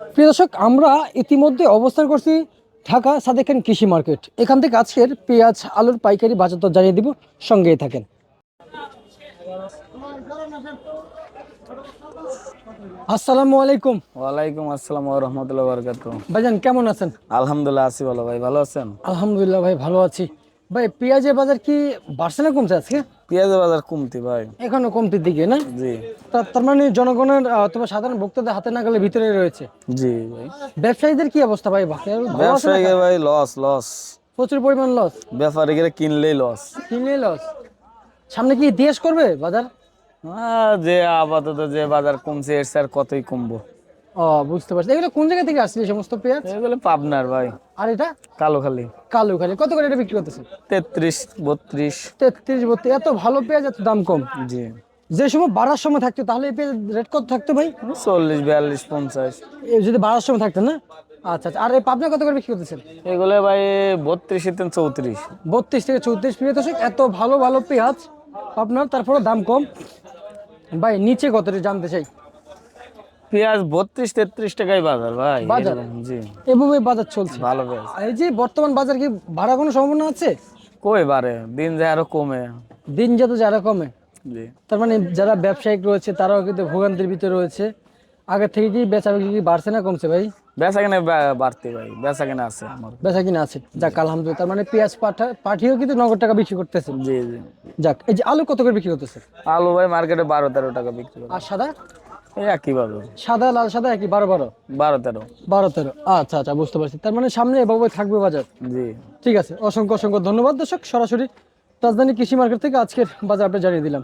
প্রিয় দর্শক আমরা ইতিমধ্যে অবস্থান করছি ঢাকা সাদেক খান কৃষি মার্কেট। এখান থেকে আজকের পেঁয়াজ আলুর পাইকারি বাজার দর জানিয়ে দিব সঙ্গেই থাকেন। আসসালামু আলাইকুম। ওয়ালাইকুম আসসালাম ওয়া রাহমাতুল্লাহি ওয়া বারাকাতুহু। ভাইজান কেমন আছেন? আলহামদুলিল্লাহ আছি ভালো ভাই ভালো আছেন? আলহামদুলিল্লাহ ভাই ভালো আছি। ভাই পেঁয়াজের বাজার কি বাড়ছে না কমছে আজকে? পেঁয়াজের বাজার কমতি ভাই। এখনও কমতির দিকে না? জি। তার মানে জনগণের তোমার সাধারণ ভোক্তাদের হাতে না গেলে ভিতরে রয়েছে? জি। ভাই ব্যবসায়ীদের কি অবস্থা ভাই? ব্যবসায়ীকে ভাই লস লস প্রচুর পরিমাণ লস ব্যাপারীকে কিনলেই লস কিনলে লস সামনে কি দেশ করবে বাজার? যে আপাতত যে বাজার কমছে এর স্যার কতই কমবো? ও বুঝতে পারছি। এগুলো কোন জায়গা থেকে আসছে এই সমস্ত পেঁয়াজ? এগুলো পাবনার ভাই। আর এটা? কালো খালি কালো খালি কত করে এটা বিক্রি করতেছে তেত্রিশ বত্রিশ। তেত্রিশ বত্রিশ। এত ভালো পেঁয়াজ এত দাম কম? জি। যে সময় বাড়ার সময় থাকতো তাহলে এই পেঁয়াজ রেট কত থাকতো ভাই? চল্লিশ বিয়াল্লিশ পঞ্চাশ। এ যদি বাড়ার সময় থাকতো না? আচ্ছা আচ্ছা। আর এই পাবনা কত করে বিক্রি করতেছেন? এগুলো ভাই বত্রিশ তিন চৌত্রিশ। বত্রিশ থেকে চৌত্রিশ প্রিয় দর্শক এত ভালো ভালো পেঁয়াজ আপনার তারপরে দাম কম। ভাই নিচে কত জানতে চাই। পেঁয়াজ বত্রিশ তেত্রিশ টাকাই বাজার ভাই বাজার? জি। এভাবে বাজার চলছে। ভালো পেঁয়াজ এই যে বর্তমান বাজার কি ভাড়া কোনো সম্ভাবনা আছে? কই দিন যায় আরও কমে। দিন যত যারা কমে। তার মানে যারা ব্যবসায়িক রয়েছে তারাও কিন্তু ভোগান্তির ভিতরে রয়েছে। আগে থেকে কি বেচা বিক্রি কি বাড়ছে না কমছে ভাই? বেচা কেনে বাড়তে ভাই বেচা কেনে আছে আমার। বেচা কিনা আছে যাক আলহামদুলিল্লাহ। তার মানে পেঁয়াজ পাঠা পাঠিয়েও কিন্তু নগদ টাকা বিক্রি করতেছে। জি জি। যাক এই যে আলু কত করে বিক্রি করতেছে? আলু ভাই মার্কেটে বারো তেরো টাকা বিক্রি করে। আর সাদা? একই বারো। সাদা লাল সাদা একই? বারো বারো? বারো তেরো। বারো তেরো। আচ্ছা আচ্ছা বুঝতে পারছি। তার মানে সামনে এভাবে থাকবে বাজার? জি। ঠিক আছে অসংখ্য অসংখ্য ধন্যবাদ। দর্শক সরাসরি রাজধানী কৃষি মার্কেট থেকে আজকের বাজার আপনি জানিয়ে দিলাম।